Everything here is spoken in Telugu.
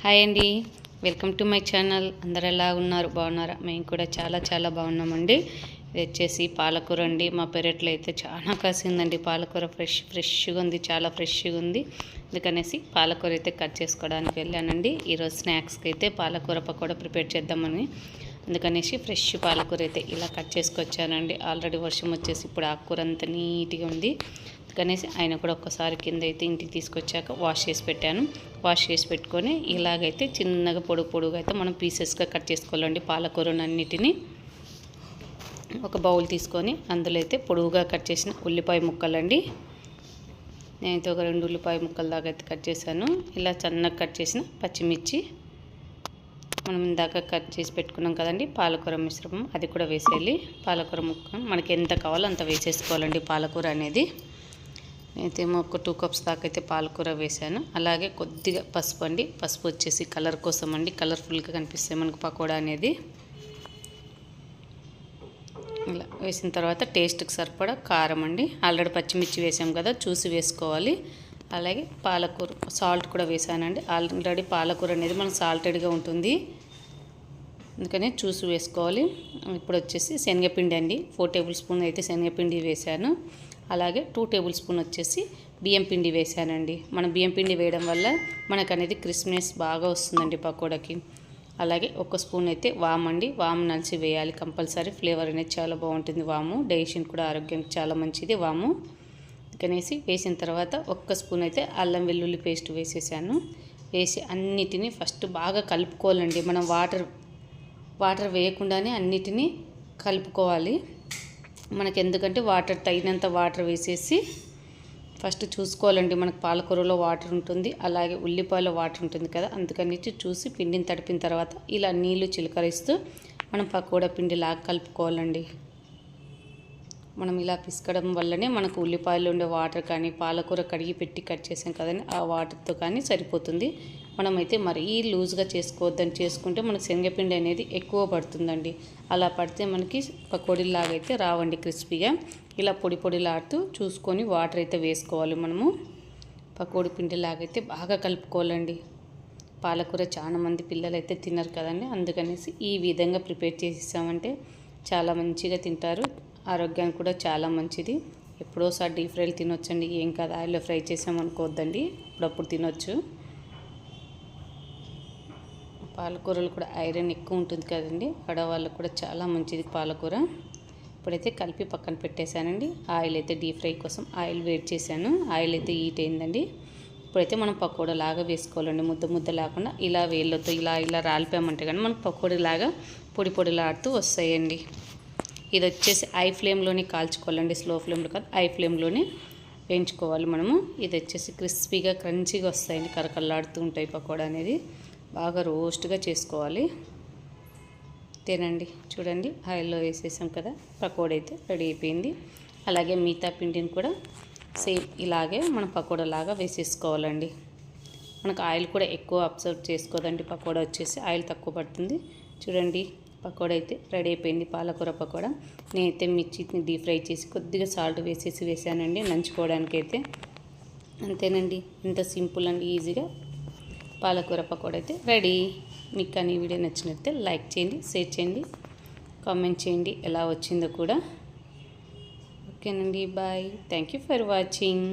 హాయ్ అండి. Welcome to my channel. అందరు ఎలా ఉన్నారు? బాగున్నారా? మేము కూడా చాలా చాలా బాగున్నామండి. ఇది వచ్చేసి పాలకూర అండి. మా పెరట్లో అయితే చాలా కాసిందండి. పాలకూర ఫ్రెష్ ఫ్రెష్గా ఉంది. చాలా ఫ్రెష్గా ఉంది. అందుకనేసి పాలకూర అయితే కట్ చేసుకోవడానికి వెళ్ళానండి. ఈరోజు స్నాక్స్కి అయితే పాలకూర పకోడా ప్రిపేర్ చేద్దామని. అందుకనేసి ఫ్రెష్ పాలకూర అయితే ఇలా కట్ చేసుకొచ్చానండి. ఆల్రెడీ వర్షం వచ్చేసి ఇప్పుడు ఆకుకూర అంత నీట్గా ఉంది. అందుకనేసి ఆయన కూడా ఒక్కసారి కింద అయితే ఇంటికి తీసుకొచ్చాక వాష్ చేసి పెట్టాను. వాష్ చేసి పెట్టుకొని ఇలాగైతే చిన్నగా పొడుగు పొడుగు అయితే మనం పీసెస్గా కట్ చేసుకోవాలండి పాలకూరనన్నిటిని ఒక బౌల్ తీసుకొని అందులో అయితే పొడుగుగా కట్ చేసిన ఉల్లిపాయ ముక్కలండి. నేనైతే ఒక రెండు ఉల్లిపాయ ముక్కల దాకా అయితే కట్ చేశాను. ఇలా చిన్నగా కట్ చేసిన పచ్చిమిర్చి మనం ఇందాక కట్ చేసి పెట్టుకున్నాం కదండి పాలకూర మిశ్రమం అది కూడా వేసేయాలి. పాలకూర ముక్క మనకి ఎంత కావాలో అంత వేసేసుకోవాలండి పాలకూర అనేది. అయితే ఒక టూ కప్స్ దాకా అయితే పాలకూర వేసాను అలాగే కొద్దిగా పసుపు అండి. పసుపు వచ్చేసి కలర్ కోసం అండి. కలర్ఫుల్గా కనిపిస్తాయి మనకు పకోడా అనేది. ఇలా వేసిన తర్వాత టేస్ట్కి సరిపడా కారం అండి. ఆల్రెడీ పచ్చిమిర్చి వేసాం కదా చూసి వేసుకోవాలి. అలాగే పాలకూర సాల్ట్ కూడా వేసానండి. ఆల్రెడీ పాలకూర అనేది మనకు సాల్టెడ్గా ఉంటుంది. అందుకనే చూసి వేసుకోవాలి. ఇప్పుడు వచ్చేసి శనగపిండి అండి. ఫోర్ టేబుల్ స్పూన్ అయితే శనగపిండి వేసాను అలాగే టూ టేబుల్ స్పూన్ వచ్చేసి బియ్యం పిండి వేసానండి మనం బియ్యం పిండి వేయడం వల్ల మనకు అనేది క్రిస్మస్ బాగా వస్తుందండి పకోడాకి. అలాగే ఒక స్పూన్ అయితే వామ్ అండి. వామ్ నలిసి వేయాలి కంపల్సరీ. ఫ్లేవర్ అనేది చాలా బాగుంటుంది వాము. డైజెషన్ కూడా ఆరోగ్యానికి చాలా మంచిది వాము. కనేసి వేసిన తర్వాత ఒక్క స్పూన్ అయితే అల్లం వెల్లుల్లి పేస్ట్ వేసేసాను. వేసి అన్నిటినీ ఫస్ట్ బాగా కలుపుకోవాలండి. మనం వాటర్ వాటర్ వేయకుండానే అన్నిటినీ కలుపుకోవాలి. మనకి ఎందుకంటే వాటర్ తగినంత వాటర్ వేసేసి ఫస్ట్ చూసుకోవాలండి. మనకు పాలకూరలో వాటర్ ఉంటుంది అలాగే ఉల్లిపాయలో వాటర్ ఉంటుంది కదా అందుకని చూసి పిండిని తడిపిన తర్వాత ఇలా నీళ్ళు చిలకరిస్తూ మనం పకోడా పిండి లాగా కలుపుకోవాలండి. మనం ఇలా పిసకడం వల్లనే మనకు ఉల్లిపాయలు ఉండే వాటర్ కానీ పాలకూర కడిగి పెట్టి కట్ చేసాం కదండి ఆ వాటర్తో కానీ సరిపోతుంది. మనమైతే మరీ లూజ్గా చేసుకోవద్దని చేసుకుంటే మనకు శనగపిండి అనేది ఎక్కువ పడుతుందండి. అలా పడితే మనకి పకోడీలాగా అయితే రావండి క్రిస్పీగా. ఇలా పొడి పొడిలాడుతూ చూసుకొని వాటర్ అయితే వేసుకోవాలి మనము. పకోడీ పిండిలాగైతే బాగా కలుపుకోవాలండి. పాలకూర చాలా మంది పిల్లలు అయితే తిన్నారు కదండి. అందుకనేసి ఈ విధంగా ప్రిపేర్ చేసేసామంటే చాలా మంచిగా తింటారు. ఆరోగ్యానికి కూడా చాలా మంచిది. ఎప్పుడోసారి డీప్ ఫ్రైలు తినొచ్చండి. ఏం కాదు. ఆయిల్లో ఫ్రై చేసామనుకోవద్దండి. అప్పుడప్పుడు తినొచ్చు. పాలకూరలు కూడా ఐరన్ ఎక్కువ ఉంటుంది కదండి. ఆడవాళ్ళకు కూడా చాలా మంచిది పాలకూర. ఇప్పుడైతే కలిపి పక్కన పెట్టేశానండి. ఆయిల్ అయితే డీప్ ఫ్రై కోసం ఆయిల్ వేడి చేశాను. ఆయిల్ అయితే హీట్ అయిందండి. ఇప్పుడైతే మనం పకోడా లాగా వేసుకోవాలండి. ముద్ద ముద్ద లేకుండా ఇలా వేళ్ళతో ఇలా ఇలా రాలిపోయామంటే కానీ మనకు పకోడీలాగా పొడి పొడిలాడుతూ వస్తాయండి. ఇది వచ్చేసి ఐ ఫ్లేమ్లోనే కాల్చుకోవాలండి. స్లో ఫ్లేమ్లో కాదు ఐ ఫ్లేమ్లోనే వేయించుకోవాలి మనము. ఇది వచ్చేసి క్రిస్పీగా క్రంచీగా వస్తాయండి. కరకల్లాడుతూ ఉంటాయి పకోడా అనేది. బాగా రోస్ట్గా చేసుకోవాలి. తినండి చూడండి. ఆయిల్లో వేసేసాం కదా పకోడా అయితే రెడీ అయిపోయింది. అలాగే మిగతా పిండిని కూడా సేమ్ ఇలాగే మనం పకోడా లాగా వేసేసుకోవాలండి. మనకు ఆయిల్ కూడా ఎక్కువ అబ్జర్వ్ చేసుకోదండి పకోడా వచ్చేసి ఆయిల్ తక్కువ పడుతుంది. చూడండి పకోడా అయితే రెడీ అయిపోయింది పాలకూర పకోడా. నేనైతే మిర్చిని డీప్ ఫ్రై చేసి కొద్దిగా సాల్ట్ వేసేసి వేసానండి నంచుకోవడానికి అయితే అంతేనండి ఇంత సింపుల్ అండ్ ఈజీగా పాలకూర పకోడ అయితే రెడీ. మీకు కానీ వీడియో నచ్చినట్టే లైక్ చేయండి షేర్ చేయండి కామెంట్ చేయండి. ఎలా వచ్చిందో కూడా. ఓకేనండి bye. Thank you for watching.